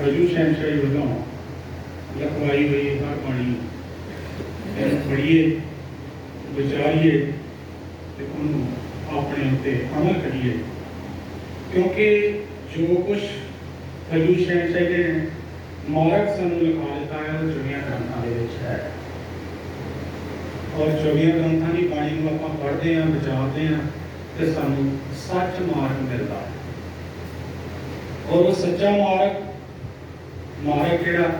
ਹਜੂ ਸ਼ਹਿਨਸ਼ਾਹੀ ਵੱਲੋਂ ਲਖਵਾਈ ਹੋਈ ਹਰ ਬਾਣੀ। ਪੜ੍ਹੀਏ, ਵਿਚਾਰੀਏ ਤੇ ਉਹਨੂੰ ਆਪਣੇ ਉੱਤੇ ਅਮਲ ਕਰੀਏ। ਕਿਉਂਕਿ ਜੋ ਕੁਝ ਹਜੂ ਸ਼ਹਿਨਸ਼ਾਹੀ ਨੇ ਮਾਰਗ ਸਾਨੂੰ ਲਿਖਾ ਦਿੱਤਾ ਹੈ, ਉਹ ਚੁਣੀਆਂ ਗ੍ਰੰਥਾਂ ਦੇ ਵਿੱਚ ਹੈ। ਔਰ ਚੌਵੀਆਂ ਗ੍ਰੰਥਾਂ ਦੀ ਬਾਣੀ ਨੂੰ ਆਪਾਂ ਪੜ੍ਹਦੇ ਹਾਂ, ਵਿਚਾਰਦੇ ਹਾਂ ਤੇ ਸਾਨੂੰ ਸੱਚ ਮਾਰਗ ਮਿਲਦਾ ਹੈ। ਔਰ ਉਹ ਸੱਚਾ ਮਾਰਗ ਮਾਰਗ ਕਿਹੜਾ?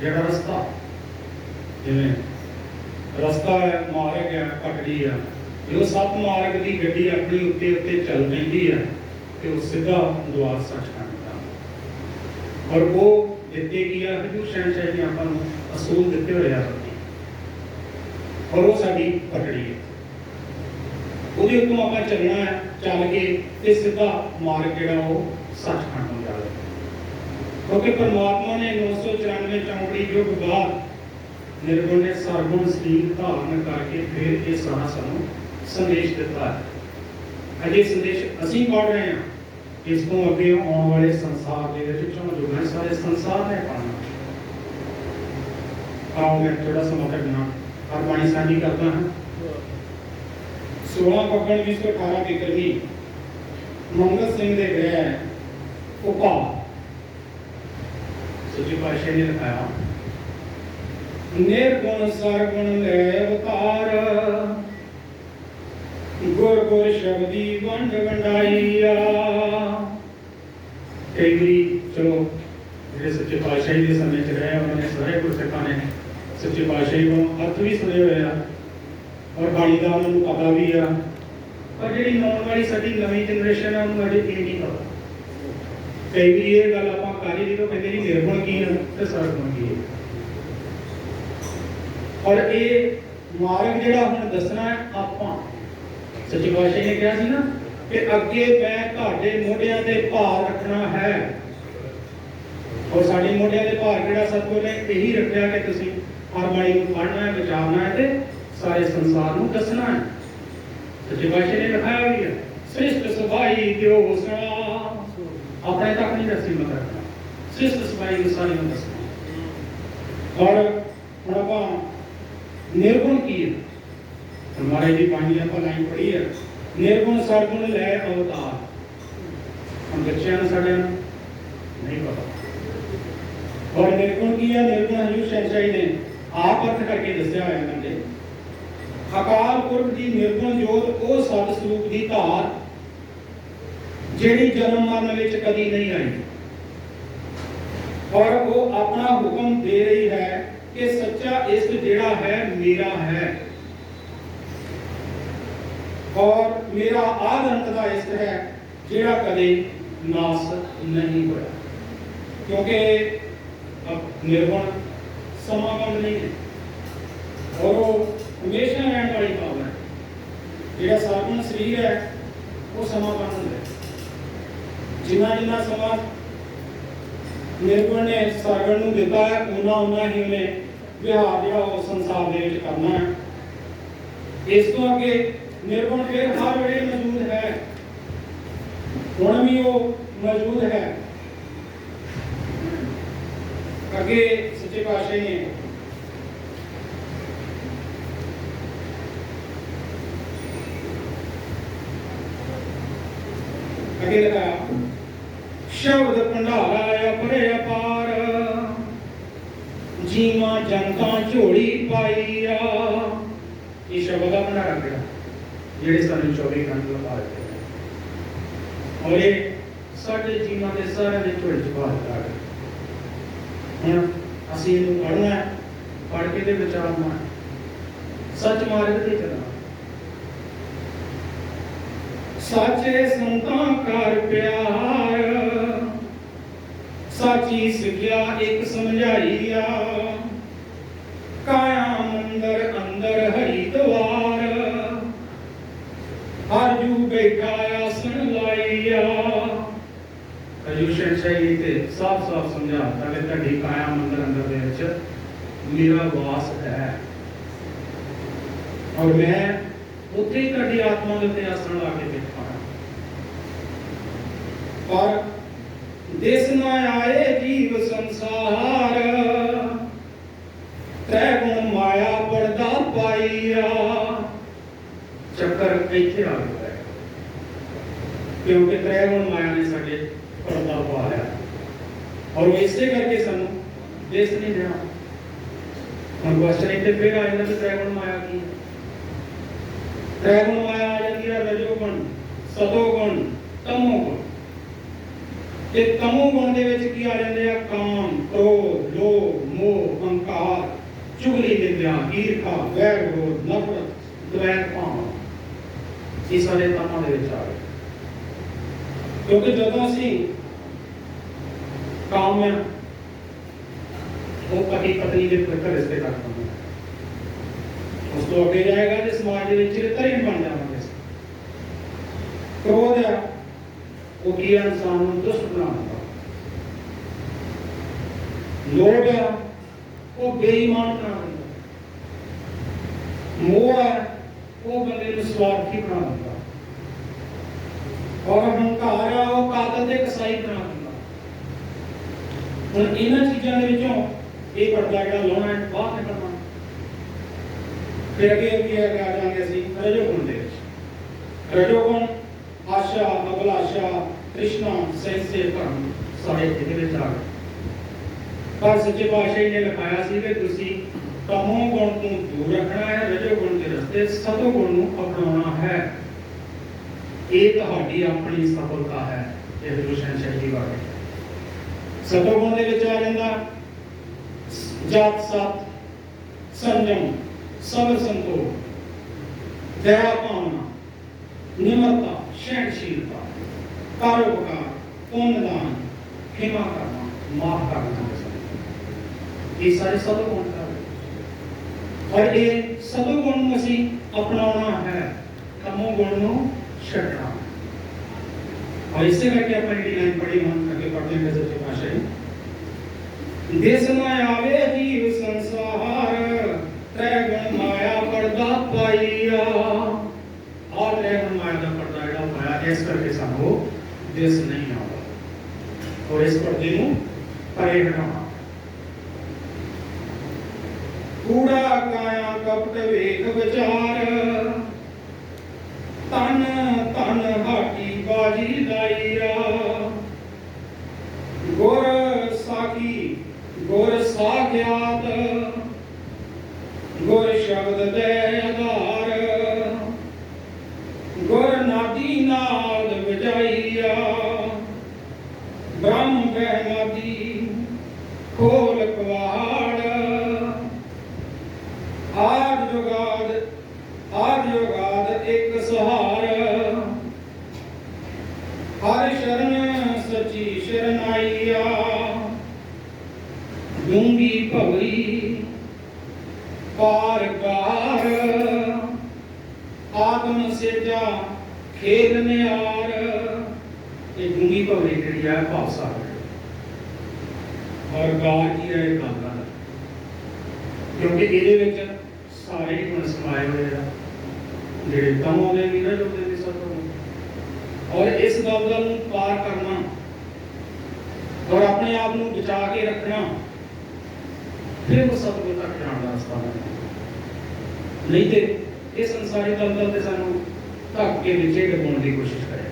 ਜਿਹੜਾ ਰਸਤਾ? ਜਿਵੇਂ ਰਸਤਾ ਹੈ, ਮਾਰਗ ਹੈ ਪਟੜੀ ਹੈ। ਜਦੋਂ ਸੱਤ ਮਾਰਗ ਦੀ ਗੱਡੀ ਆਪਣੀ ਉੱਤੇ ਉੱਤੇ ਚੱਲ ਪੈਂਦੀ ਹੈ ਤੇ ਉਹ ਸਿੱਧਾ ਦੁਆਰ ਸੱਚ ਕਰਦਾ ਔਰ ਉਹ ਦਿੱਤੇ ਕੀ ਆ? ਸ਼ਹਿਨਸ਼ਾਹ ਨੇ ਆਪਾਂ ਨੂੰ ਅਸੂਲ ਦਿੱਤੇ ਹੋਏ ਆ। ਔਰ ਉਹ ਸਾਡੀ ਪਟੜੀ ਹੈ। ਉਹਦੇ ਉੱਤੋਂ ਆਪਾਂ ਚੱਲਣਾ ਹੈ, ਚੱਲ ਕੇ ਤੇ ਸਿੱਧਾ ਮਾਰਗ ਜਿਹੜਾ ਉਹ ਸੱਚਖੰਡ ਨੂੰ ਕਿਉਂਕਿ ਪਰਮਾਤਮਾ ਨੇ 994 ਚੌਂਕੜੀ ਜੋ ਬਾਅਦ ਨਿਰਗੁਣ ਨੇ ਸਰਗੁਣ ਸਰੀਰ ਧਾਰਨ ਕਰਕੇ ਫਿਰ ਇਹ ਸਾਰਾ ਸਾਨੂੰ ਸੰਦੇਸ਼ ਦਿੱਤਾ ਹੈ ਅਜੇ ਸੰਦੇਸ਼ ਅਸੀਂ ਪੜ ਰਹੇ ਹਾਂ ਇਸ ਤੋਂ ਅੱਗੇ ਆਉਣ ਵਾਲੇ ਸੰਸਾਰ ਦੇ ਵਿੱਚ ਚੋਂ ਜੋ ਹੈ ਸਾਰੇ ਸੰਸਾਰ ਨੇ ਪਾਣਾ ਆਓ ਮੈਂ ਥੋੜਾ ਸਮਾਂ ਕੱਢਣਾ ਹਰ ਬਾਣੀ ਸਾਂਝੀ ਕਰਦਾ ਹਾਂ 16 ਫੱਗਣ 2018 ਵਿਕਰਮੀ ਮੰਗਲ ਸਿੰਘ ਦੇ ਗ੍ਰਹਿ ਉਪਾ ਸੱਚੇ ਪਾਤਸ਼ਾਹ ਨੇ ਲਿਖਾਇਆ ਨਿਰਗੁਣ ਸਰਗੁਣ ਲੈ ਅਵਤਾਰ ਗੁਰ ਗੁਰ ਸ਼ਬਦੀ ਵੰਡ ਵੰਡਾਈਆ। ਕਈ ਵਾਰੀ ਚਲੋ, ਜਿਹੜੇ ਸੱਚੇ ਪਾਤਸ਼ਾਹ ਦੇ ਸਮੇਂ ਚ ਰਹੇ ਉਹਨਾਂ ਨੇ ਸਾਰੇ ਗੁਰਸਿੱਖਾਂ ਨੇ ਸੱਚੇ ਪਾਤਸ਼ਾਹ ਨੂੰ ਅਰਥ ਵੀ ਸੁਣੇ ਹੋਏ ਆ ਔਰ ਬਾਣੀ ਦਾ ਉਹਨਾਂ ਨੂੰ ਪਤਾ ਵੀ ਆ। ਪਰ ਜਿਹੜੀ ਨੌਨ ਵਾਲੀ ਸਾਡੀ ਨਵੀਂ ਜਨਰੇਸ਼ਨ ਆ, ਉਹਨੂੰ ਅਜੇ ਇਹ ਨਹੀਂ ਪਤਾ। ਕਈ ਵੀ ਇਹ ਗੱਲ ਆਪਾਂ ਕਰ ਹੀ ਜਦੋਂ ਕਹਿੰਦੇ ਜੀ ਨਿਰਗੁਣ ਕੀ ਹੈ ਤੇ ਸਰਗੁਣ ਕੀ ਹੈ ਔਰ ਇਹ ਮਾਰਗ ਜਿਹੜਾ ਹੁਣ ਦੱਸਣਾ ਹੈ ਆਪਾਂ, ਸੱਚੇ ਪਾਤਸ਼ਾਹ ਨੇ ਕਿਹਾ ਸੀ ਨਾ ਕਿ ਅੱਗੇ ਮੈਂ ਤੁਹਾਡੇ ਮੋਢਿਆਂ ਤੇ ਭਾਰ ਰੱਖਣਾ ਹੈ। ਔਰ ਸਾਡੇ ਮੋਢਿਆਂ ਦੇ ਭਾਰ ਜਿਹੜਾ ਸਤਿਗੁਰ ਨੇ? ਇਹੀ ਰੱਖਿਆ ਕਿ ਤੁਸੀਂ ਹਰ ਬਾਣੀ ਨੂੰ ਪੜ੍ਹਨਾ ਹੈ ਵਿਚਾਰਨਾ ਹੈ ਤੇ ਸਾਰੇ ਸੰਸਾਰ ਨੂੰ ਦੱਸਣਾ ਹੈ। ਸੱਚੇ ਪਾਤਸ਼ਾਹ ਨੇ ਲਿਖਾਇਆ ਵੀ ਹੈ, ਸ੍ਰਿਸ਼ਟ ਸਭਾਈ ਦਿਓ ਹੁਸਨਾ ਆਪਣੇ ਤੱਕ ਨਹੀਂ ਦੱਸੀ ਮਤ ਰੱਖਣਾ ਸ੍ਰਿਸ਼ਟ ਸਭਾਈ ਨੂੰ ਸਾਰੇ ਔਰ ਹੁਣ ਆਪਾਂ ਨਿਰਗੁਣ ਕੀ ਹੈ? ਹਮਾਰੇ ਜੀ ਬਾਣੀ ਆਪਾਂ ਲਾਈਨ ਪੜ੍ਹੀ ਹੈ। ਨਿਰਗੁਣ ਸਰਗੁਣ ਲੈ ਅਵਤਾਰ। ਹੁਣ ਬੱਚਿਆਂ ਨੂੰ ਸਾਡੇ ਨੂੰ ਨਹੀਂ ਪਤਾ। ਔਰ ਨਿਰਗੁਣ ਕੀ ਹੈ? ਨਿਰਗੁਣ ਹਜੂਰ ਸ਼ਹਿਨਸ਼ਾਹੀ ਨੇ ਆਪ ਅਰਥ ਕਰਕੇ ਦੱਸਿਆ ਹੋਇਆ ਇਹਨਾਂ ਨੇ ਅਕਾਲ ਪੁਰਖ ਦੀ ਨਿਰਗੁਣ ਜੋਤ ਉਹ ਸਤ ਸਰੂਪ ਦੀ ਧਾਰ ਜਿਹੜੀ ਜਨਮ ਮਰਨ ਵਿੱਚ ਕਦੀ ਨਹੀਂ ਆਈ। ਔਰ ਉਹ ਆਪਣਾ ਹੁਕਮ ਦੇ ਰਹੀ ਹੈ ਕਿ ਸੱਚਾ ਇਸ਼ਟ ਜਿਹੜਾ ਹੈ, ਮੇਰਾ ਹੈ। ਔਰ ਮੇਰਾ ਆਦ ਅੰਤ ਦਾ ਇਸ ਹੈ, ਜਿਹੜਾ ਕਦੇ ਨਾਸ ਨਹੀਂ ਹੋਇਆ। ਕਿਉਂਕਿ ਅਬ ਨਿਰਗੁਣ ਸਮਾਗਮ ਨਹੀਂ ਹੈ। ਔਰ ਉਹ ਹਮੇਸ਼ਾ ਰਹਿਣ ਵਾਲੀ ਭਾਵਨਾ ਹੈ। ਜਿਹੜਾ ਸਾਗੁਣ ਸਰੀਰ ਹੈ, ਉਹ ਸਮਾਗਮ ਹੁੰਦਾ ਜਿੰਨਾ ਜਿੰਨਾ ਸਮਾਂ ਨਿਰਗੁਣ ਨੇ ਸਾਗਣ ਨੂੰ ਦਿੱਤਾ ਹੈ, ਉਹਨਾਂ ਉਹਨਾਂ ਹੀ ਉਹਨੇ ਵਿਹਾਰ ਜਿਹੜਾ ਉਹ ਸੰਸਾਰ ਦੇ ਵਿੱਚ ਕਰਨਾ ਹੈ। ਇਸ ਤੋਂ ਅੱਗੇ ਨਿਰਗੁਣ ਫਿਰ ਹਰ ਵੇਲੇ ਮੌਜੂਦ ਹੈ। ਹੁਣ ਵੀ ਉਹ ਮੌਜੂਦ ਹੈ। ਅੱਗੇ ਸੱਚੇ ਪਾਤਸ਼ਾਹ ਨੇ ਅੱਗੇ ਲਗਾਇਆ। ਸ਼ਬਦ ਭੰਡਾਰਾ ਅਪਰੇ ਅਪਾਰ। ਜੀਵਾ ਜਨਤਾ ਝੋਲੀ ਪਾਈਆ ਇਹ ਸ਼ਬਦ ਦਾ ਭੰਡਾਰਾ ਕਿਹੜਾ? ਜਿਹੜੇ ਸਾਨੂੰ 24 ਘੰਟੇ ਲਗਾ ਦਿੱਤੇ ਔਰ ਇਹ ਸਾਡੇ ਜੀਵਾਂ ਦੇ ਸਾਰਿਆਂ ਦੇ ਝੋਲੀ ਚ ਪਾ ਦਿੱਤਾ ਹੁਣ ਅਸੀਂ ਇਹਨੂੰ ਪੜ੍ਹਨਾ ਹੈ, ਪੜ੍ਹ ਕੇ ਤੇ ਵਿਚਾਰਨਾ ਸੱਚ ਮਾਰਗ ਤੇ ਚੱਲਣਾ ਸਾਚੇ ਸੰਤਾਂ ਕਰ ਪਿਆਰ ਸਾਚੀ ਸਿੱਖਿਆ, ਇੱਕ ਸਮਝਾਈਆ ਕਾਇਆ ਮੰਦਰ ਅੰਦਰ ਹਰੀ ਦਵਾਰ ਹਰ ਜੂ ਆਸਣ ਲਾਈਆ ਅਯੁਸ਼ਨ ਸ਼ਾਹੀ ਤੇ ਸਾਫ਼ ਸਾਫ਼ ਸਮਝਾਤਾ ਕਿ ਤੁਹਾਡੀ ਕਾਇਆ ਮੰਦਰ ਅੰਦਰ ਦੇ ਵਿੱਚ ਮੇਰਾ ਵਾਸ ਹੈ। ਔਰ ਮੈਂ ਉੱਥੇ ਹੀ ਤੁਹਾਡੀ ਆਤਮਾ ਦੇ ਉੱਤੇ ਆਸਣ ਲਾ ਕੇ ਬੈਠਾਣਾ ਪਰ ਦਿਸ ਨਾ ਆਏ ਸੰਸਾਰ। ਤੈ ਗੁਣ ਮਾਇਆ ਪਰਦਾ ਪਾਈਆ। ਚੱਕਰ ਇੱਥੇ ਆ ਗਿਆ। ਕਿਉਂਕਿ ਤੈ ਗੁਣ ਮਾਇਆ ਨੇ ਸਾਡੇ ਪਰਦਾ ਪਾ ਔਰ ਇਸੇ ਕਰਕੇ ਸਾਨੂੰ ਦਿਸ ਨਹੀਂ ਰਿਹਾ ਹੁਣ ਕੁਐਸਚਨ ਇੱਥੇ ਫੇਰ ਆ ਜਾਂਦਾ ਕਿ ਤੈ ਗੁਣ ਮਾਇਆ ਕੀ ਹੈ? ਤੈ ਗੁਣ ਮਾਇਆ ਆ ਜਾਂਦੀ ਹੈ ਰਜੋ ਗੁਣ ਸਤੋ ਗੁਣ, ਤਮੋ ਗੁਣ। ਤੇ ਤਮੋ ਗੁਣ ਦੇ ਵਿੱਚ ਕੀ ਆ ਜਾਂਦੇ ਆ? ਕਾਮ। ਕ੍ਰੋਧ ਲੋਭ ਮੋਹ ਹੰਕਾਰ, ਚੁਗਲੀ ਨਿੰਦਿਆ, ਈਰਖਾ, ਵੈਰ ਵਿਰੋਧ, ਨਫ਼ਰਤ, ਦਵੈਰ ਭਾਵ। ਇਹ ਸਾਰੇ ਤਮਾਂ ਦੇ ਵਿੱਚ ਆ ਗਏ ਕਿਉਂਕਿ ਜਦੋਂ ਅਸੀਂ ਕਾਮ ਹੈ ਉਹ ਪਤੀ ਪਤਨੀ ਦੇ ਪ੍ਰਕਾਰ ਰਿਸ਼ਤੇ ਕਰਦੇ ਹਾਂ ਉਸ ਤੋਂ ਅੱਗੇ ਜਾਏਗਾ ਤੇ ਸਮਾਜ ਦੇ ਵਿੱਚ ਚਰਿੱਤਰਹੀਣ ਬਣ ਜਾਵਾਂਗੇ ਅਸੀਂ। ਕ੍ਰੋਧ ਹੈ ਉਹ ਕੀ ਇਨਸਾਨ ਨੂੰ ਦੁਸ਼ਟ ਬਣਾਉਂਦਾ ਲੋਭ ਹੈ, ਉਹ ਬੇਈਮਾਨ ਬਣਾ ਦਿੰਦਾ। ਮੋਹ ਹੈ, ਉਹ ਬੰਦੇ ਨੂੰ ਸਵਾਰਥੀ ਬਣਾ ਦਿੰਦਾ। ਔਰ ਹੰਕਾਰ ਹੈ ਉਹ ਕਾਤਲ ਤੇ ਕਸਾਈ ਬਣਾ ਦਿੰਦਾ। ਹੁਣ ਇਹਨਾਂ ਚੀਜ਼ਾਂ ਦੇ ਵਿੱਚੋਂ ਇਹ ਪਰਦਾ ਜਿਹੜਾ ਲਾਉਣਾ ਹੈ, ਬਾਹਰ ਨਿਕਲਣਾ। ਫਿਰ ਅੱਗੇ ਅੱਗੇ ਆ ਜਾਾਂਗੇ ਅਸੀਂ ਰਜੋਗੁਣ ਦੇ ਵਿੱਚ। ਰਜੋਗੁਣ ਆਸ਼ਾ, ਅਭਿਲਾਸ਼ਾ ਤ੍ਰਿਸ਼ਨਾ ਸੈਂਸੇ ਕਰਮ ਸਾਰੇ ਇਹਦੇ ਵਿੱਚ ਆ ਗਏ। ਪਰ ਸੱਚੇ ਪਾਤਸ਼ਾਹ ਨੇ ਲਿਖਾਇਆ ਸੀ ਕਿ ਤੁਸੀਂ ਤਮੋ ਗੁਣ ਤੋਂ ਦੂਰ ਰੱਖਣਾ ਹੈ, ਰਜੋ ਗੁਣ ਦੇ ਰਸਤੇ ਸਤੋ ਗੁਣ ਨੂੰ ਅਪਣਾਉਣਾ ਹੈ। ਇਹ ਤੁਹਾਡੀ ਆਪਣੀ ਸਫਲਤਾ ਹੈ, ਇਹ ਰੋਸ਼ਨ ਸ਼ੈਲੀ ਵਾਲੇ ਸਤੋ ਗੁਣ ਦੇ ਵਿੱਚ ਆ ਜਾਂਦਾ ਜਾਤ, ਸਤ, ਸੰਜਮ ਸਬਰ ਸੰਤੋਖ, ਦਇਆ ਭਾਵਨਾ, ਨਿਮਰਤਾ, ਸਹਿਣਸ਼ੀਲਤਾ ਕਾਰੋਬਾਰ ਪੁੰਨਦਾਨ ਖਿਮਾ ਕਰਨਾ ਮਾਫ ਕਰਨਾ ਇਹ ਸਾਰੇ ਸਤਿ ਗੁਣ ਕਰ ਔਰ ਇਹ ਸਤਿ ਗੁਣ ਨੂੰ ਅਸੀਂ ਅਪਣਾਉਣਾ ਹੈ ਤਮੋ ਗੁਣ ਨੂੰ ਛੱਡਣਾ ਔਰ ਇਸੇ ਕਰਕੇ ਆਪਾਂ ਜਿਹੜੀ ਲਾਈਨ ਪੜ੍ਹੀ ਹੁਣ ਅੱਗੇ ਪੜ੍ਹਦੇ ਹਾਂ ਸੱਚੇ ਪਾਤਸ਼ਾਹ ਦੇਸ ਨਾ ਆਵੇ ਜੀਵ ਸੰਸਾਰ ਤੈ ਗੁਣ ਮਾਇਆ ਪਰਦਾ ਪਾਈਆ ਆ ਤੈ ਗੁਣ ਮਾਇਆ ਦਾ ਪਰਦਾ ਜਿਹੜਾ ਪਾਇਆ ਇਸ ਕਰਕੇ ਸਾਨੂੰ ਦੇਸ ਨਹੀਂ ਆਉਂਦਾ ਔਰ ਇਸ ਪਰਦੇ ਨੂੰ ਪਰੇ ਹਟਾਉਣਾ ਕੂੜਾ ਕਾਇਆ ਕਪਟ ਵੇਖ ਵਿਚਾਰ। ਤਨ ਤਨ ਹਾਟੀ ਬਾਜੀ ਲਾਈਆ ਗੁਰ ਸਾਖੀ, ਗੁਰ ਸਾਖਿਆਤ। ਗੁਰ ਸ਼ਬਦ ਦੇ ਆਦ ਜੁਗਾਦ ਆਦ ਜੁਗਾਦ ਇੱਕ ਸਹਾਰ। ਹਰ ਸ਼ਰਨ ਸਚੀ ਸ਼ਰਨਾਈਆ, ਡੂੰਗੀ ਭਵਈ ਪਾਰ ਗਾਰ ਆਤਮ ਸੇਜਾ ਖੇਲ ਨਿਆਰ। ਇਹ ਡੂੰਗੀ ਭਵਈ ਜਿਹੜੀ ਹੈ ਭਾਵ ਸਾਗਰ ਔਰ ਗਾ ਕੀ ਹੈ ਇਹ ਗਾਗਾ ਕਿਉਂਕਿ ਇਹਦੇ ਵਿੱਚ ਸਾਰੇ ਹੀ ਗੁਣ ਸਮਾਏ ਹੋਏ ਆ। ਜਿਹੜੇ ਤਮੋ ਦੇ ਵੀ ਨਾ ਜੋ ਦੇ ਸਤੋ ਔਰ ਇਸ ਦਲਦਲ ਨੂੰ ਪਾਰ ਕਰਨਾ ਔਰ ਆਪਣੇ ਆਪ ਨੂੰ ਬਚਾ ਕੇ ਰੱਖਣਾ, ਫਿਰ ਉਹ ਸਤਿਗੁਰ ਤੱਕ ਜਾਣ ਦਾ ਰਸਤਾ ਹੈ ਨਹੀਂ ਤੇ ਇਹ ਸੰਸਾਰੀ ਦਲਦਲ ਤੇ ਸਾਨੂੰ ਧੱਕ ਕੇ ਵਿੱਚੇ ਡੁਬਾਉਣ ਦੀ ਕੋਸ਼ਿਸ਼ ਕਰੇ।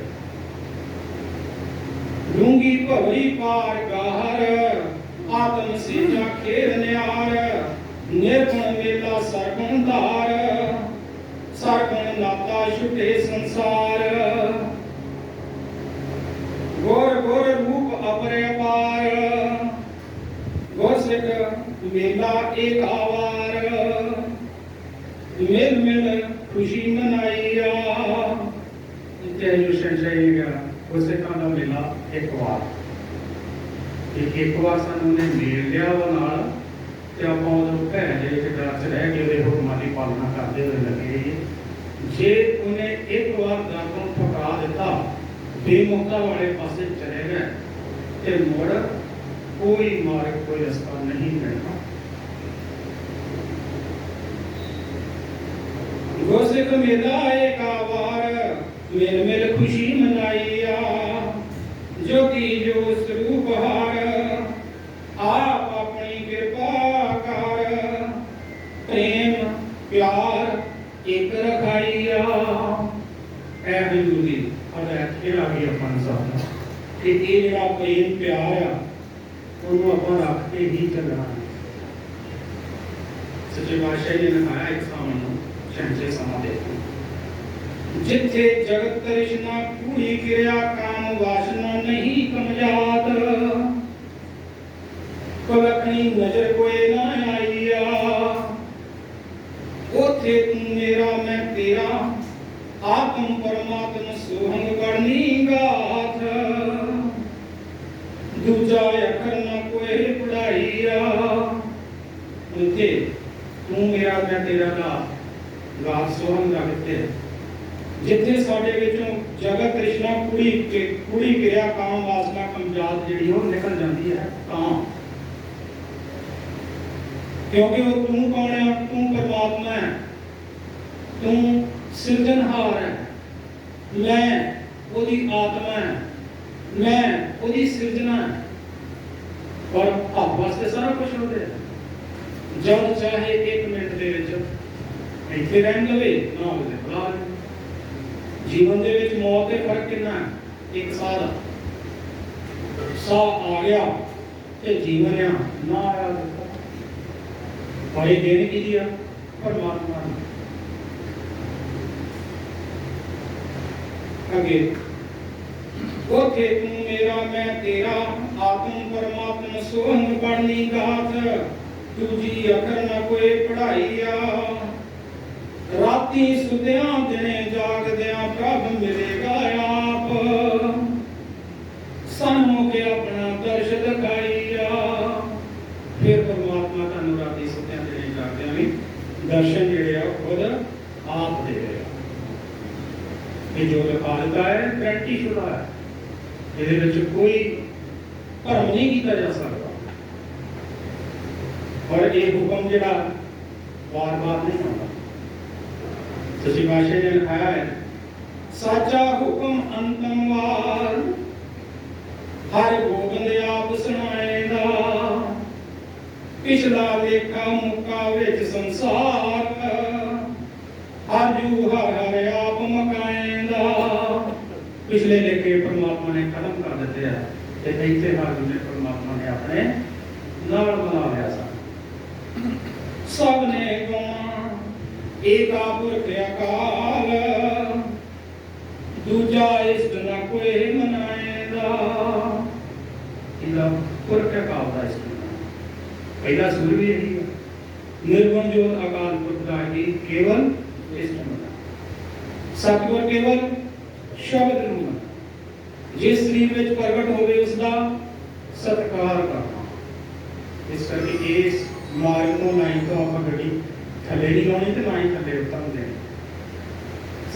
ਡੂੰਗੀ ਭਵਰੀ ਪਾਰ ਗਾਹਰ, ਆਤਮ ਸੇਜਾ ਖੇਰ ਨਿਆਰ ਨਿਰਗੁਣ ਮੇਲਾ ਸਰਗੁਣ ਧਾਰ, ਸਰਗੁਣ ਨਾਤਾ ਛੁਟੇ ਸੰਸਾਰ। ਗੁਰ ਗੁਰ ਰੂਪ ਅਪਰੇ ਪਾਰ, ਗੁਰ ਸਿੱਖ ਮੇਲਾ ਏਕ ਆਵਾਰ। ਮਿਲ ਮਿਲ ਖੁਸ਼ੀ ਮਨਾਈਆ। ਇੱਥੇ ਜੋ ਸੰਜਏਗਾ ਗੁਰ ਸਿੱਖਾਂ ਦਾ ਮੇਲਾ ਇੱਕ ਵਾਰ। ਇੱਕ ਵਾਰ ਸਾਨੂੰ ਉਹਨੇ ਮੇਲ ਲਿਆ ਉਹ ਨਾਲ। ਤੇ ਆਪਾਂ ਉਹਨੂੰ ਭੈਣ ਦੇ ਵਿੱਚ ਡਰ ਚ ਰਹਿ ਕੇ ਉਹਦੇ ਹੁਕਮਾਂ ਦੀ ਪਾਲਣਾ ਕਰਦੇ ਹੋਏ ਲੱਗੇ ਜੇ ਉਹਨੇ ਇੱਕ ਵਾਰ ਦਰ ਤੋਂ ਠੁਕਰਾ ਦਿੱਤਾ ਬੇਮੁਕਤਾ ਵਾਲੇ ਪਾਸੇ ਚਲੇ ਗਏ, ਤੇ ਮੁੜ ਕੋਈ ਮਾਰਗ, ਕੋਈ ਰਸਤਾ ਨਹੀਂ ਮਿਲਣਾ। ਗੁਰਸਿੱਖ ਸਿਖ ਮੇਲਾ ਏਕਾ ਵਾਰ ਮਿਲ ਮਿਲ ਖੁਸ਼ੀ ਮਨਾਈਆ ਜੋਗੀ ਜੋ ਸਰੂਪ ਹਾਰ ਆਪ ਆਪਣੀ ਕਿਰਪਾ ਕਰ ਪ੍ਰੇਮ ਪਿਆਰ ਇਕ ਰਖਾਈਆ ਐ ਹਜ਼ੂਰ ਦੀ ਅਰਥ ਇਹ ਆ ਗਈ ਆਪਾਂ ਨੂੰ ਸਾਹਮਣੇ ਕਿ ਇਹ ਜਿਹੜਾ ਪ੍ਰੇਮ ਪਿਆਰ ਆ ਉਹਨੂੰ ਆਪਾਂ ਰੱਖ ਕੇ ਹੀ ਚੱਲਣਾ ਹੈ ਸੱਚੇ ਪਾਤਸ਼ਾਹ ਜੀ ਨੇ ਲਿਖਾਇਆ ਇੱਕ ਸਾਮਣ ਨੂੰ ਸ਼ੰਚੇ ਸਮਾਂ ਦੇ ਜਿੱਥੇ ਜਗਤ ਤ੍ਰਿਸ਼ਨਾ ਪੂਰੀ ਕਿਰਿਆ ਕਾਮ ਵਾਸਨਾ ਨਹੀਂ ਕਮਜਾਤ ਕਲਖਣੀ ਨਜ਼ਰ ਕੋਏ ਨਾ ਆਈਆ ਉਥੇ ਤੂੰ ਮੇਰਾ ਮੈਂ ਤੇਰਾ ਆਤਮ ਪਰਮਾਤਮ ਸੋਹੰਗ ਗੜਨੀ ਗਾਥ ਦੂਜਾ ਅੱਖਰ ਨਾ ਕੋਈ ਪੜਾਈਆ ਉਥੇ ਤੂੰ ਮੇਰਾ ਮੈਂ ਤੇਰਾ ਦਾ ਗਾਥ ਸੋਹੰਗ ਰੱਖਤੇ ਜਿੱਥੇ ਸਾਡੇ ਵਿੱਚੋਂ ਜਗਤ ਤ੍ਰਿਸ਼ਨਾ ਕੁੜੀ ਕੁੜੀ ਕਿਰਿਆ ਕਾਮ ਵਾਸਨਾ ਕਮਜਾਤ ਜਿਹੜੀ ਉਹ ਨਿਕਲ ਜਾਂਦੀ ਹੈ ਤਾਂ ਕਿਉਂਕਿ ਉਹ ਤੂੰ ਕੌਣ ਹੈ ਤੂੰ ਪਰਮਾਤਮਾ ਹੈ। ਤੂੰ ਸਿਰਜਣਹਾਰ ਹੈ। ਮੈਂ ਉਹਦੀ ਆਤਮਾ ਮੈਂ ਉਹਦੀ ਸਿਰਜਣਾ ਔਰ ਆਪ ਵਾਸਤੇ ਸਾਰਾ ਕੁਝ ਉਹਦੇ ਹੈ। ਜਦ ਚਾਹੇ 1 ਮਿੰਟ ਦੇ ਵਿੱਚ ਇੱਥੇ ਰਹਿਣ ਲਵੇ, ਨਾ ਹੋਵੇ ਬੁਲਾ ਜੀਵਨ ਦੇ ਵਿੱਚ ਮੌਤ ਦੇ ਫ਼ਰਕ ਕਿੰਨਾ ਇੱਕ ਸਾਹ ਦਾ ਸਾਹ ਆ ਗਿਆ ਤੇ ਜੀਵਨ ਆ। ਨਾ ਆਇਆ ਪਰ ਇਹ ਦੇਣ ਕੀ ਦਿਆ ਪਰਮਾਤਮਾ ਨੇ ਅੱਗੇ ਉਥੇ ਤੂੰ ਮੇਰਾ, ਮੈਂ ਤੇਰਾ, ਆਤਮ ਪਰਮਾਤਮ ਸੋਹੰਗ ਬਣਨੀ ਗਾਥ। ਦੂਜੀ ਅਖਰ ਨਾ ਕੋਈ ਪੜਾਈ ਰਾਤੀ ਸੁਦਿਆਂ ਦਿਨੇ ਜਾਗਦਿਆਂ ਪ੍ਰਭ ਮਿਲੇਗਾ ਆਪ। ਸਾਨੂੰ ਕੇ ਆਪਣਾ ਦਰਸ਼ ਦਿਖਾਈਆ ਫਿਰ ਪਰਮਾਤਮਾ ਤੁਹਾਨੂੰ ਰਾਤੀ ਸੁੱਤਿਆਂ ਦੇ ਜਾਗਦਿਆਂ ਵੀ ਦਰਸ਼ਨ ਜਿਹੜੇ ਆ ਖੁਦ ਆਪ ਦੇ ਰਿਹਾ। ਇਹ ਜੋ ਲਿਖਾਲਤਾ ਹੈ ਗਰੰਟੀ ਸ਼ੁਦਾ ਹੈ? ਇਹਦੇ ਵਿੱਚ ਕੋਈ ਭਰਮ ਨਹੀਂ ਕੀਤਾ ਜਾ ਸਕਦਾ। ਔਰ ਇਹ ਹੁਕਮ ਜਿਹੜਾ ਵਾਰ-ਵਾਰ ਨਹੀਂ ਆਉਂਦਾ। ਸੱਚੀ ਪਾਤਸ਼ਾਹ ਨੇ ਲਿਖਾਇਆ ਹੈ, ਸਾਚਾ ਹੁਕਮ ਅੰਤਮ ਵਾਰ, ਹਰ ਗੋਬਿੰਦ ਆਪ ਸੁਣਾਏਗਾ ਪਿਛਲਾ ਲੇਖਾ ਮੁਕਾ ਵਿੱਚ ਸੰਸਾਰ ਆਜੂ ਹਰ ਹਰ ਆਪ ਮਕਾਏਂਦਾ ਪਿਛਲੇ ਲੇਖੇ ਪਰਮਾਤਮਾ ਨੇ ਖਤਮ ਕਰ ਦਿੱਤੇ ਆ ਤੇ ਇੱਥੇ ਹਰ ਦੂਜੇ ਪਰਮਾਤਮਾ ਨੇ ਆਪਣੇ ਨਾਲ ਬਣਾ ਲਿਆ ਸਾ ਸਭ ਨੇ ਗਾਉਣਾ ਏਕਾ ਪੁਰਖ ਅਕਾਲ, ਦੂਜਾ ਇਸ ਨਾ ਕੋਈ ਮਨਾਏਗਾ। ਇਹਦਾ ਪੁਰਖ ਅਕਾਲ ਦਾ ਇਸ ਪਹਿਲਾ ਸੂਰ ਵੀ ਇਹੀ ਹੈ ਨਿਰਗੁਣ ਜੋਤ ਅਕਾਲ ਪੁਰਖ ਦਾ ਹੀ ਕੇਵਲ ਇਸ ਸਤਿਗੁਰ ਕੇਵਲ ਸ਼ਬਦ ਵਿੱਚ ਪ੍ਰਗਟ ਹੋਵੇ ਉਸ ਦਾ ਸਤਿਕਾਰ ਕਰਨਾ ਇਸ ਕਰਕੇ ਇਸ ਮਾਰਗ ਨੂੰ ਲਾਈਨ ਤੋਂ ਆਪਾਂ ਗੱਡੀ ਥੱਲੇ ਨਹੀਂ ਲਾਉਣੀ ਤੇ ਨਾ ਹੀ ਥੱਲੇ ਉਤਾਰਨੀ ਦੇਣੀ।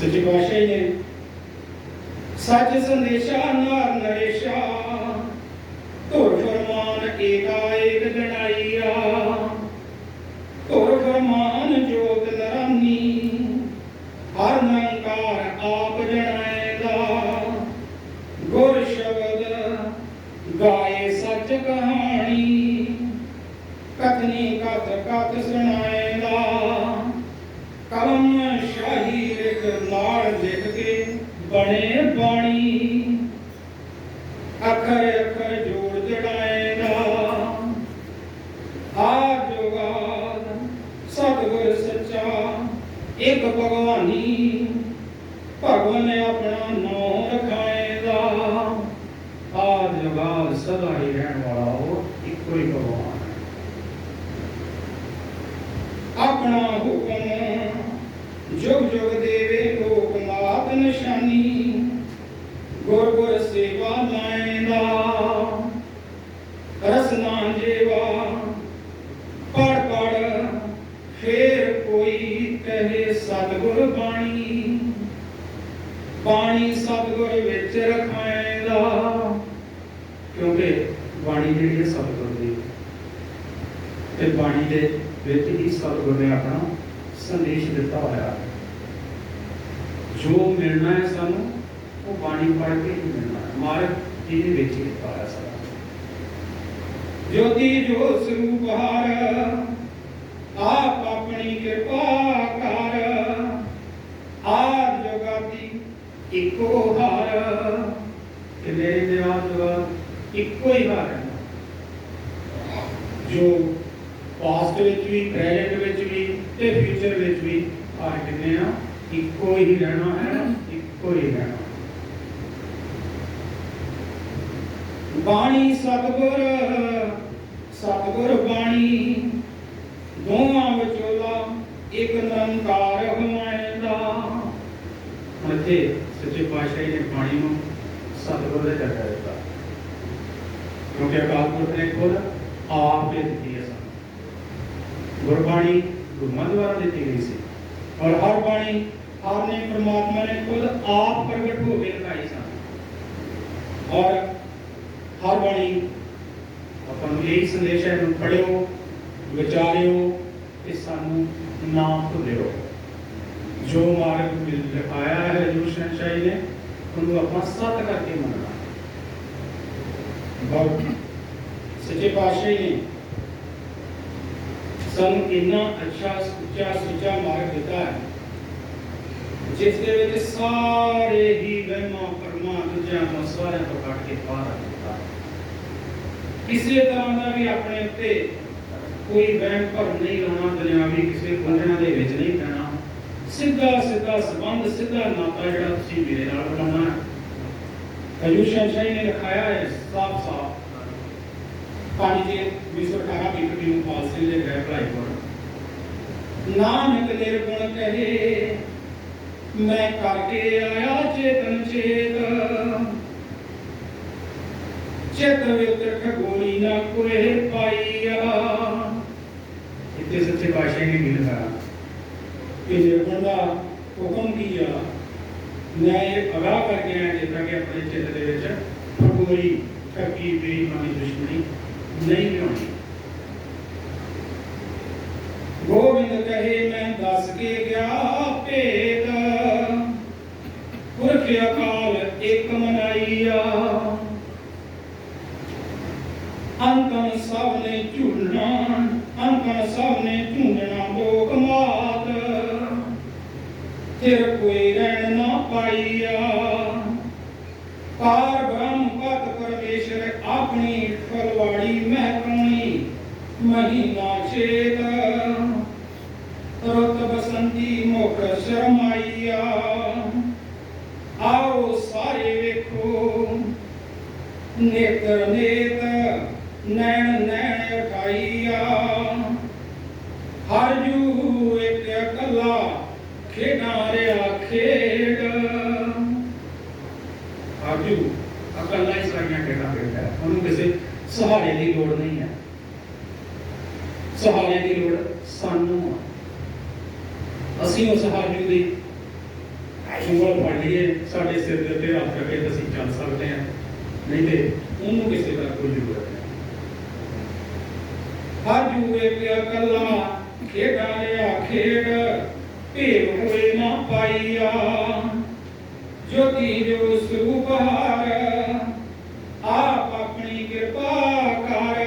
ਸੱਚੇ ਪਾਤਸ਼ਾਹ ਨੇ ਸੱਚ ਸੰਦੇਸ਼ਾ, ਨਾਰ ਨਰੇਸ਼ਾ, ਧੁਰ ਫਰਮਾਨ ਏਕਾ ਏਕ ਜਣਾਈਆ ਧੁਰ ਫਰਮਾਨ ਜੋਤ ਨਰਾਨੀ ਹਰ ਨਿਰੰਕਾਰ ਆਪ ਜਣਾਏਗਾ ਗੁਰ ਸ਼ਬਦ ਗਾਏ ਸੱਚ ਕਹਾਣੀ ਕਥਨੀ ਕਥ ਕਥ ਸੁਣਾਏਗਾ ਕਲਮ ਸ਼ਾਹੀ ਲਿਖ ਨਾਲ ਲਿਖ ਕੇ ਬਣੇ ਬਾਣੀ ਅੱਖਰ ਅੱਖਰ ਜੋੜ ਜੜਾਏਗਾ ਆ ਜੁਗਾਦ ਸਤਿਗੁਰ ਸੱਚਾ ਇੱਕ ਭਗਵਾਨੀ ਭਗਵਾਨ ਨੇ ਆਪਣਾ ਨਾਮ ਰਖਾਏਗਾ ਆ ਜੁਗਾਦ ਸਦਾ ਹੀ ਰਹਿਣ ਵਾਲਾ ਉਹ ਇੱਕੋ ਹੀ ਭਗਵਾਨ ਹੈ ਆਪਣਾ ਹੁਕਮ ਜੁਗ ਜੁਗ ਦੇਵੇ ਲੋਕ ਨਾਥ ਨਿਸ਼ਾਨੀ ਗੁਰ ਗੁਰ ਸੇਵਾ ਲਾਇਂਦਾ ਰਸਨਾ ਜੀਵਾ ਪੜ ਪੜ ਫੇਰ ਕੋਈ ਕਹੇ ਸਤਿਗੁਰ ਬਾਣੀ। ਬਾਣੀ ਸਤਿਗੁਰ ਵਿੱਚ ਰਖਾਏਗਾ ਕਿਉਂਕਿ ਬਾਣੀ ਜਿਹੜੀ ਹੈ ਸਤਿਗੁਰ ਦੀ। ਤੇ ਬਾਣੀ ਦੇ ਵਿੱਚ ਹੀ ਸਤਿਗੁਰ ਨੇ ਆਪਣਾ ਸੰਦੇਸ਼ ਦਿੱਤਾ ਹੋਇਆ। ਹੈ ਜੋ ਮਿਲਣਾ ਹੈ ਸਾਨੂੰ, ਉਹ ਬਾਣੀ ਪੜ੍ਹ ਕੇ ਹੀ ਮਿਲਣਾ ਹੈ। ਮਾਰਗ ਇਹਦੇ ਵਿੱਚ ਹੀ ਪਾਇਆ ਸਾਰਾ ਜੋਤੀ ਜੋ ਸਰੂਪ ਹਾਰ, ਆਪ ਆਪਣੀ ਕਿਰਪਾ ਕਰ ਆਦ ਜਗਾਤੀ ਇੱਕੋ ਹਾਰ ਕਿ ਮੇਰੇ ਦੇ ਇੱਕੋ ਹੀ ਹਾਰ ਹੈ। ਜੋ ਪਾਸਟ ਵਿੱਚ ਵੀ ਪ੍ਰੈਜ਼ੈਂਟ ਵਿੱਚ ਵੀ ਤੇ ਫਿਊਚਰ ਵਿੱਚ ਵੀ ਹਾਰ ਕਿੰਨੇ ਆ? ਇੱਕੋ ਹੀ ਰਹਿਣਾ ਹੈ, ਇੱਕੋ ਹੀ ਰਹਿਣਾ। ਬਾਣੀ ਸਤਿਗੁਰ ਸਤਿਗੁਰ ਬਾਣੀ, ਦੋਵਾਂ ਵਿਚੋਲਾ ਇੱਕ ਨਿਰੰਕਾਰ ਹਮਾਇਂਦਾ ਹੁਣ ਸੱਚੇ ਪਾਤਸ਼ਾਹ ਨੇ ਬਾਣੀ ਨੂੰ ਸਤਿਗੁਰ ਦੇ ਦਰਜਾ ਦਿੱਤਾ। ਕਿਉਂਕਿ ਅਕਾਲ ਪੁਰਖ ਨੇ ਖੁਦ ਆਪ ਹੀ ਦਿੱਤੀ ਹੈ ਸਾਨੂੰ। ਗੁਰਬਾਣੀ ਗੁਰਮਤਿ ਦੁਆਰਾ ਦਿੱਤੀ ਗਈ ਸੀ। ਔਰ ਹਰ ਬਾਣੀ, ਹਰ ਨੇ ਪ੍ਰਮਾਤਮਾ ਨੇ ਖੁਦ ਆਪ ਪ੍ਰਗਟ ਹੋ ਕੇ ਲਿਖਾਈ ਸਾਨੂੰ ਔਰ ਹਰ ਬਾਣੀ, ਆਪਾਂ ਨੂੰ ਇਹ ਸੰਦੇਸ਼ ਹੈ ਨੂੰ ਪੜਿਓ ਵਿਚਾਰਿਓ, ਤੇ ਸਾਨੂੰ ਨਾ ਭੁੱਲਿਓ ਜੋ ਮਾਰਗ ਮਿਲ ਲਿਖਾਇਆ ਹੈ ਜੋ ਸ਼ਹਿਨशाही ਨੇ, ਉਹਨੂੰ ਆਪਾਂ ਸੱਤ ਕਰਕੇ ਮੰਨਣਾ। ਬਹੁਤ ਸੱਚੇ ਪਾਤਸ਼ਾਹ ਨੇ ਸਾਨੂੰ ਇੰਨਾ ਅੱਛਾ, ਸੁੱਚਾ ਸੁੱਚਾ ਮਾਰਗ ਦਿੱਤਾ ਹੈ, ਜਿਸ ਦੇ ਵਿੱਚ ਸਾਰੇ ਹੀ ਵਹਿਮਾਂ ਪਰਮਾਂ ਦੂਜਿਆਂ ਤੋਂ ਸਾਰਿਆਂ ਤੋਂ ਕੱਢ ਕੇ ਬਾਹਰ ਆ ਦਿੱਤਾ ਕਿਸੇ ਤਰ੍ਹਾਂ ਦਾ ਵੀ ਆਪਣੇ ਉੱਤੇ ਕੋਈ ਵਹਿਮ ਭਰਮ ਨਹੀਂ ਲਾਉਣਾ, ਦੁਨਿਆਵੀ ਕਿਸੇ ਬੰਧਨਾਂ ਦੇ ਵਿੱਚ ਨਹੀਂ ਪੈਣਾ। ਸਿੱਧਾ ਸਿੱਧਾ ਸੰਬੰਧ, ਸਿੱਧਾ ਨਾਤਾ ਜਿਹੜਾ ਤੁਸੀਂ ਮੇਰੇ ਨਾਲ ਬਣਾਉਣਾ ਹੈ। ਹਜੂਰ ਸ਼ਾਹੀ ਨੇ ਲਿਖਾਇਆ ਹੈ, ਸਾਫ਼ ਸਾਫ਼। ਪਾਣੀ ਦੇ 218 ਵਿਕ ਨੂੰ ਪਾਲਸੇ ਦੇ ਗ੍ਰਹਿ ਭਲਾਈ ਕੋਲ। ਨਾਨਕ ਨਿਰਗੁਣ ਕਹੇ, ਮੈਂ ਕਰਕੇ ਆਇਆ ਚੇਤਨ ਚੇਤ ਚਿਤ ਵਿੱਚ ਖਗੋਲੀ ਨਾ ਕੋਏ ਪਾਈਆ ਇੱਥੇ ਸੱਚੇ ਪਾਤਸ਼ਾਹ ਨੇ ਵੀ ਕਿ ਨਿਰਗੁਣ ਦਾ ਹੁਕਮ ਕੀ ਆ, ਮੈਂ ਇਹ ਅਗਾਹ ਕਰਕੇ ਆਇਆ ਜਿੱਦਾਂ ਕਿ ਆਪਣੇ ਚਿੱਤ ਦੇ ਵਿੱਚ ਖਗੋਲੀ ਠੱਗੀ ਬੇਈਮਾਨੀ ਦੁਸ਼ਮਣੀ ਨਹੀਂ ਲਿਆਉਣੀ। ਗੋਬਿੰਦ ਕਹੇ, ਮੈਂ ਦੱਸ ਕੇ ਗਿਆ ਆਪਣੀ ਫਲਵਾੜੀ ਮਹਿਕਮਣੀ ਮਹੀਨਾ ਚੇਤ ਰੁੱਤ ਬਸੰਤੀ ਮੁਖ ਸ਼ਰਮਾਈਆ। ਆਓ ਸਾਰੇ ਵੇਖੋ, ਨੇਤਰ ਨੇਤ, ਨੈਣ ਨੈਣ ਉਠਾਈਆ ਹਰ ਜੂ ਇੱਕ ਇਕੱਲਾ ਖੇਡਾਂ ਰਿਆ ਖੇਡ ਆਜੂ ਅਕੱਲਾ ਹੀ ਸਾਰੀਆਂ ਖੇਡਾਂ ਖੇਡਦਾ ਹੈ ਉਹਨੂੰ ਕਿਸੇ ਸਹਾਰੇ ਦੀ ਲੋੜ ਨਹੀਂ ਹੈ। ਸਹਾਰੇ ਦੀ ਲੋੜ ਸਾਨੂੰ ਆ। ਅਸੀਂ ਉਸ ਸਹਾਰੇ ਦੀ ਉਂਗਲ ਫੜ ਲਈਏ, ਸਾਡੇ ਸਿਰ ਦੇ ਉੱਤੇ ਹੱਥ ਰੱਖੇ ਤਾਂ ਅਸੀਂ ਚੱਲ ਸਕਦੇ ਹਾਂ। ਨਹੀਂ ਤੇ ਉਹਨੂੰ ਕਿਸੇ ਦਾ ਕੋਈ ਜ਼ਰੂਰਤ ਨਹੀਂ। ਹਰ ਜੂਏ ਪਿਆ ਕੱਲਾ, ਖੇਡਾਂ ਲਿਆ ਖੇਡ ਭੇਵ ਹੋਏ ਨਾ ਪਾਈਆ। ਜੋਤੀ ਜੋ ਸਰੂਪ ਹਾਰ ਆਪ ਆਪਣੀ ਕਿਰਪਾ ਕਰ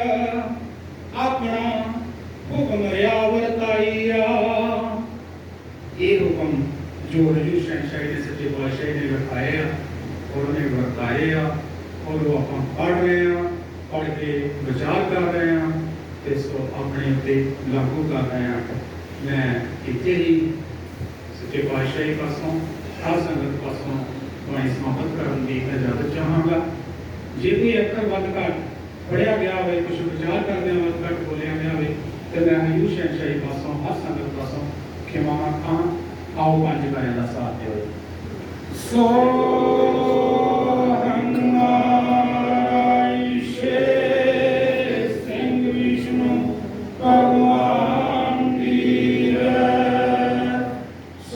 ਆਪਣਾ ਹੁਕਮ ਰਿਆ ਵਰਤਾਈਆ ਇਹ ਹੁਕਮ ਜੋ ਹਜੂਰ ਸ਼ਹਿਨशाही ਦੇ ਸੱਚੇ ਪਾਤਸ਼ਾਹ ਨੇ ਵਿਖਾਏ ਆ ਔਰ ਉਹਨੇ ਵਰਤਾਏ ਆ ਔਰ ਉਹ ਆਪਾਂ ਪੜ੍ਹ ਰਹੇ ਆ, ਪੜ੍ਹ ਕੇ ਵਿਚਾਰ ਕਰ ਰਹੇ ਆ, ਤੇ ਸੋ ਆਪਣੇ ਉੱਤੇ ਲਾਗੂ ਕਰ ਰਹੇ ਆ। ਮੈਂ ਇੱਥੇ ਹੀ ਸੱਚੇ ਪਾਤਸ਼ਾਹੀ ਪਾਸੋਂ ਸਾਧ ਸੰਗਤ ਪਾਸੋਂ ਬਾਣੀ ਸਮਾਪਤ ਕਰਨ ਦੀ ਇਜਾਜ਼ਤ ਚਾਹਾਂਗਾ। ਜੇ ਕੋਈ ਅੱਖਰ ਵੱਧ ਘੱਟ ਫੜਿਆ ਗਿਆ ਹੋਵੇ ਕੁਝ ਵਿਚਾਰ ਕਰਦੇ ਵੱਧ ਘੱਟ ਬੋਲਿਆ ਗਿਆ ਹੋਵੇ, ਤੇ ਮੈਂ ਹਯੂਰ ਸ਼ਹਿਨशाही ਪਾਸੋਂ, ਹਰ ਸੰਗਤ ਪਾਸੋਂ ਖਿਮਾ ਮੰਗਾਂ ਆਓ ਪੰਜ ਕਰਿਆ ਦਾ ਸਾਥ ਦਿਓ। ਸੋ